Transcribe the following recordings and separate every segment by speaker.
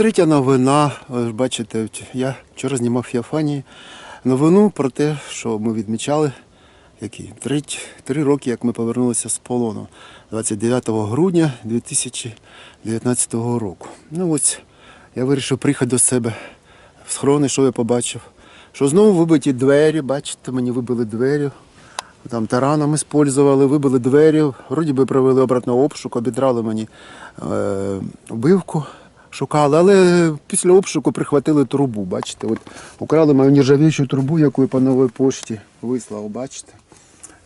Speaker 1: третя новина. Бачите, я вчора знімав Фіафанії новину про те, що ми відмічали які, три, три роки, як ми повернулися з полону 29 грудня 2019 року. Ну ось я вирішив приїхати до себе в схорони, що я побачив. Що знову вибиті двері, бачите, мені вибили двері. Там тараном использували, вибили двері, вроді би провели обратно обшук, обідрали мені е, вбивку, шукали, але після обшуку прихватили трубу, бачите, от украли мою нержавіючу трубу, яку по новій пошті вислав, бачите,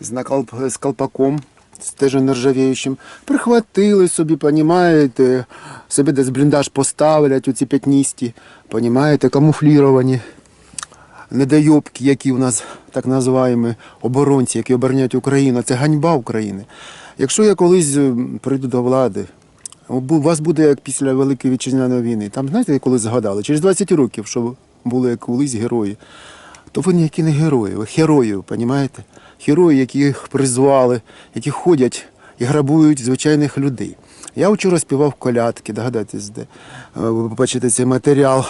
Speaker 1: з, накалп- з колпаком, з теж нержавіючим. Прихватили собі, понімаєте, собі десь бліндаж поставлять, оці п'ятністі, понімаєте, камуфліровані недойобки, які у нас так називаємо оборонці, які обороняють Україну, це ганьба України. Якщо я колись прийду до влади, у вас буде як після Великої вітчизняної війни. Там, знаєте, коли згадали, через 20 років, що були колись герої, то ви ніякі не герої, ви герої, розумієте? Герої, яких призвали, які ходять і грабують звичайних людей. Я вчора співав колядки, догадайтесь, де е, ви побачите цей матеріал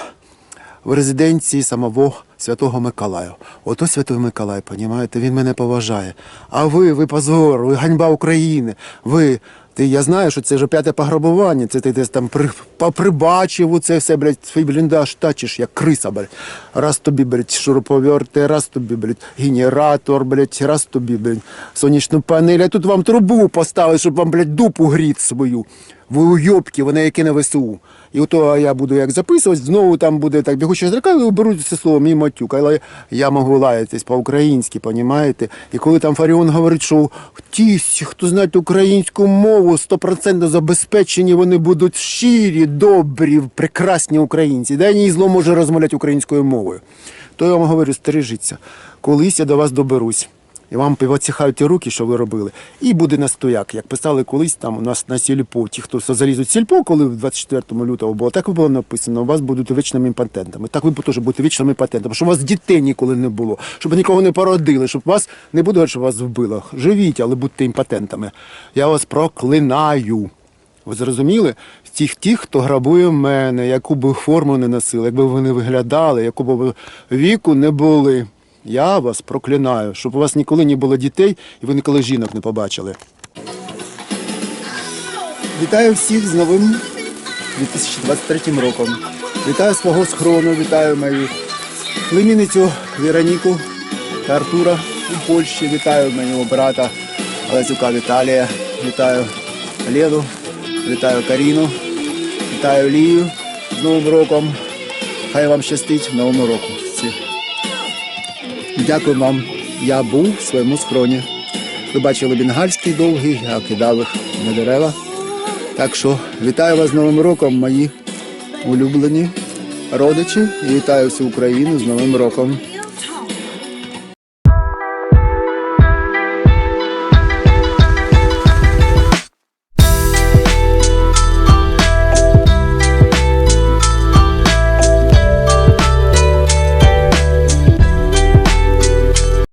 Speaker 1: в резиденції самого Святого Миколая. Ото Святий Миколай, понімаєте, він мене поважає. А ви, ви позор, ви ганьба України. Ви. Ти, я знаю, що це вже п'яте пограбування, це ти десь там при, поприбачив у це все, блядь, свій бліндаж тачиш, як криса, блядь. Раз тобі, блядь, шуруповерти, раз тобі, блядь, генератор, блядь, раз тобі, блядь, сонячну панель, а тут вам трубу поставили, щоб вам, блядь, дупу гріти свою. Ви уйобки, вони які на ВСУ. І ото я буду як записувати, знову там буде так бігуча зрака, і беруть це слово мій матюк. Але я можу лаятись по-українськи, понімаєте? І коли там Фаріон говорить, що ті, хто знають українську мову, стопроцентно забезпечені, вони будуть щирі, добрі, прекрасні українці. Де ні зло може розмовляти українською мовою. То я вам говорю, стережіться. Колись я до вас доберусь. І вам повоціхають ті руки, що ви робили. І буде настояк. Як писали колись там у нас на сільпо, ті, хто залізуть сільпо, коли в 24 лютого було, так було написано, у вас будуть вічними патентами. Так ви теж будете вічними патентами, щоб у вас дітей ніколи не було, щоб нікого не породили, щоб вас не буду говорити, що вас вбило. Живіть, але будьте імпотентами. Я вас проклинаю. Ви зрозуміли? Тих, тих, хто грабує мене, яку би форму не носили, якби ви не виглядали, яку б віку не були. Я вас проклинаю, щоб у вас ніколи не було дітей і ви ніколи жінок не побачили. Вітаю всіх з новим 2023 роком. Вітаю свого схрону, вітаю мою племінницю Вероніку та Артура у Польщі. Вітаю мого брата Лесюка Віталія. Вітаю Лену, вітаю Каріну, вітаю Лію з Новим роком. Хай вам щастить в новому року. Дякую вам. Я був в своєму скроні. Ви бачили бенгальський довгий, я кидав їх на дерева. Так що вітаю вас з Новим роком, мої улюблені родичі. І вітаю всю Україну з Новим роком.